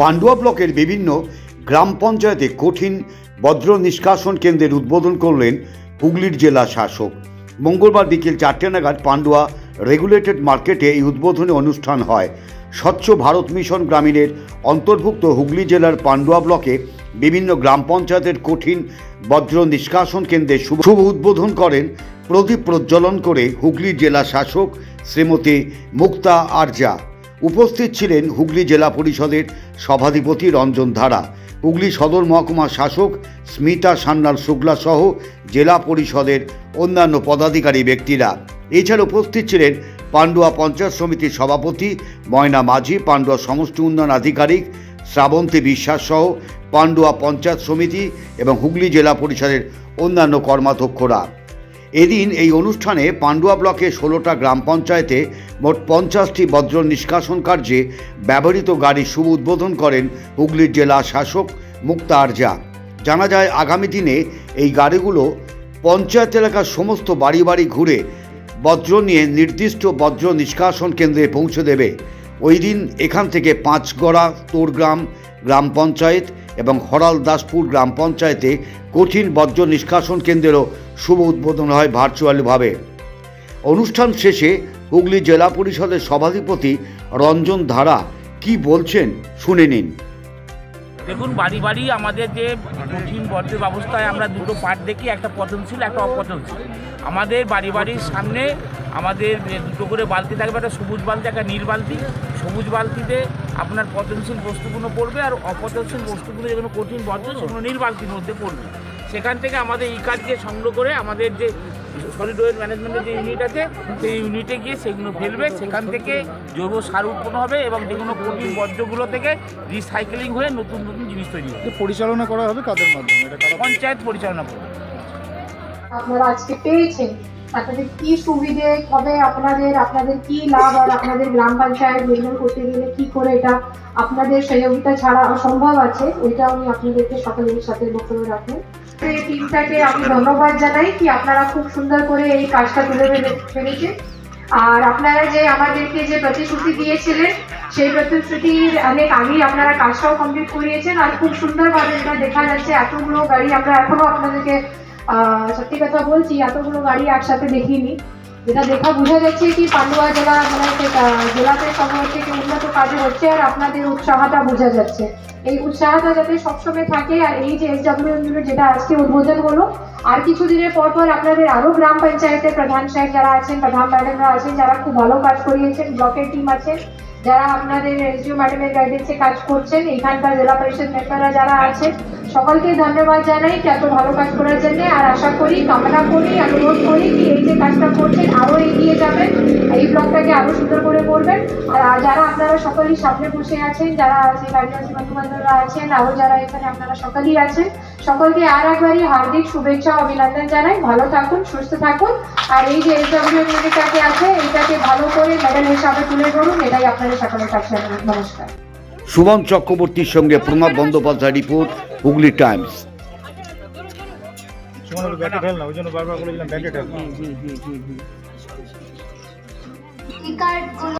পান্ডুয়া ব্লকের বিভিন্ন গ্রাম পঞ্চায়েতে কঠিন বজ্র নিষ্কাশন কেন্দ্রের উদ্বোধন করলেন হুগলির জেলা শাসক। মঙ্গলবার বিকেল চারটে নাগাদ পান্ডুয়া রেগুলেটেড মার্কেটে এই উদ্বোধনী অনুষ্ঠান হয়। স্বচ্ছ ভারত মিশন গ্রামীণের অন্তর্ভুক্ত হুগলি জেলার পান্ডুয়া ব্লকে বিভিন্ন গ্রাম পঞ্চায়েতের কঠিন বজ্র নিষ্কাশন কেন্দ্রের শুভ উদ্বোধন করেন প্রদীপ প্রজ্বলন করে হুগলি জেলা শাসক শ্রীমতী মুক্তা আরজা উপস্থিত ছিলেন হুগলি জেলা পরিষদের সভাধিপতি রঞ্জন ধারা, হুগলি সদর মহকুমা শাসক স্মিতা সান্যাল শুক্লা সহ জেলা পরিষদের অন্যান্য পদাধিকারী ব্যক্তিরা। এছাড়া উপস্থিত ছিলেন পান্ডুয়া পঞ্চায়েত সমিতির সভাপতি ময়না মাঝি, পান্ডুয়া সমষ্টি উন্নয়ন আধিকারিক শ্রাবন্তী বিশ্বাস সহ পান্ডুয়া পঞ্চায়েত সমিতি এবং হুগলি জেলা পরিষদের অন্যান্য কর্মাধ্যক্ষরা। এদিন এই অনুষ্ঠানে পাণ্ডুয়া ব্লকে ষোলোটা গ্রাম পঞ্চায়েতে মোট পঞ্চাশটি বজ্র নিষ্কাশন কার্যে ব্যবহৃত গাড়ি শুভ উদ্বোধন করেন হুগলির জেলা শাসক মুক্তা আরজা। জানা যায়, আগামী দিনে এই গাড়িগুলো পঞ্চায়েত এলাকার সমস্ত বাড়ি বাড়ি ঘুরে বজ্র নিয়ে নির্দিষ্ট বজ্র নিষ্কাশন কেন্দ্রে পৌঁছে দেবে। ওই দিন এখান থেকে পাঁচগড়া, তোরগ্রাম গ্রাম পঞ্চায়েত এবং হরাল দাসপুর গ্রাম পঞ্চায়েতে কঠিন বর্জ্য নিষ্কাশন কেন্দ্রেরও শুভ উদ্বোধন হয় ভার্চুয়ালিভাবে। অনুষ্ঠান শেষে হুগলি জেলা পরিষদের সভাধিপতি রঞ্জন ধারা কি বলছেন শুনে নিন। দেখুন, বাড়ি বাড়ি আমাদের যে কঠিন বর্জ্য ব্যবস্থায় আমরা দুটো পার্ট দেখি, একটা পচনশীল, একটা অপচনশীল। আমাদের বাড়ি বাড়ির সামনে আমাদের দুটো করে বালতি থাকবে, একটা সবুজ বালতি, একটা নীল বালতি। সবুজ বালতিতে আপনার পচনশীল বস্তুগুলো পড়বে আর অপচনশীল বস্তুগুলো যেগুলো কঠিন বর্জ্য সেগুলো নীল মধ্যে পড়বে। সেখান থেকে আমাদের এই কাজকে সংগ্রহ করে আমাদের যে সলিড ওয়েস্ট ম্যানেজমেন্টের যে ইউনিট আছে সেই ইউনিটে গিয়ে সেগুলো ফেলবে। সেখান থেকে জৈব সার উৎপন্ন হবে এবং যেগুলো কঠিন বর্জ্যগুলো থেকে রিসাইকেলিং হয়ে নতুন নতুন জিনিস তৈরি হবে। পরিচালনা করা হবে কাদের মাধ্যমে? এটা পঞ্চায়েত পরিচালনা করবে। আপনারা আজকে পেয়েছেন। আপনাদের কি সুবিধে হবে আপনাদের আপনাদের কি লাভ আর আপনাদের গ্রাম পঞ্চায়েত নির্মাণ করতে গেলে কি করে এটা আপনাদের সহযোগিতা ছাড়া অসম্ভব আছে, ওইটা আমি আপনাদেরকে সকলের সাথে বক্তব্য রাখব। এই টিমটাকে আমি ধন্যবাদ জানাই কি আপনারা খুব সুন্দর করে এই কাজটা তুলে ফেলে- ফেলেছেন আর আপনারা যে আমাদেরকে যে প্রতিশ্রুতি দিয়েছিলেন, সেই প্রতিশ্রুতির অনেক আগেই আপনারা কাজটাও কমপ্লিট করিয়েছেন। আর খুব সুন্দরভাবে এটা দেখা যাচ্ছে, এতগুলো গাড়ি আমরা এখনও আপনাদেরকে সত্যি কথা বলছি এতগুলো গাড়ি একসাথে দেখিনি। যেটা দেখা বোঝা যাচ্ছে কি পান্ডুয়া জেলা মানে জেলাতে সব থেকে উন্নত কাজে হচ্ছে আর আপনাদের উৎসাহটা বোঝা যাচ্ছে। এই উৎসাহটা যাতে সবসময় থাকে আর এই যে এস ডাব্লিউ যেটা আজকে উদ্বোধন হলো, আর কিছু দিনের পর পর আপনাদের আরও গ্রাম পঞ্চায়েতের প্রধান সাহেব যারা আছেন, প্রধান ম্যাডামরা আছেন, যারা খুব ভালো কাজ করিয়েছেন, ব্লকের টিম আছেন, যারা আপনাদের এসডিও ম্যাডামের গাইডেন্সে কাজ করছেন এখানকার জেলা পরিষদ মেম্বাররা যারা আছেন, সকলকে ধন্যবাদ জানাই কি এত ভালো কাজ করার জন্য। আর আশা করি, কামনা করি, অনুরোধ করি কি যারা আপনারা সকলেই সামনে বসে আছেন যারা সেই কার্যবাসী বন্ধুবান্ধবরা আছেন আরও যারা এখানে আপনারা সকলেই আছেন সকলকে আর একবারই হার্দিক শুভেচ্ছা অভিনন্দন জানাই। ভালো থাকুন সুস্থ থাকুন। আর এই যে এসডব্লিউ আছে এইটাকে ভালো করে মেডেল হিসাবে তুলে ধরুন এটাই আপনাদের সকলের কাছে নমস্কার। সুমন চক্রবর্তীর সঙ্গে প্রণব বন্দ্যোপাধ্যায় রিপোর্ট হুগলি টাইমস। সুমন ব্যাটে ঢেল না ওই জন্য বারবার বলেছিলাম ব্যাটে ঢেল এই কার্ডগুলো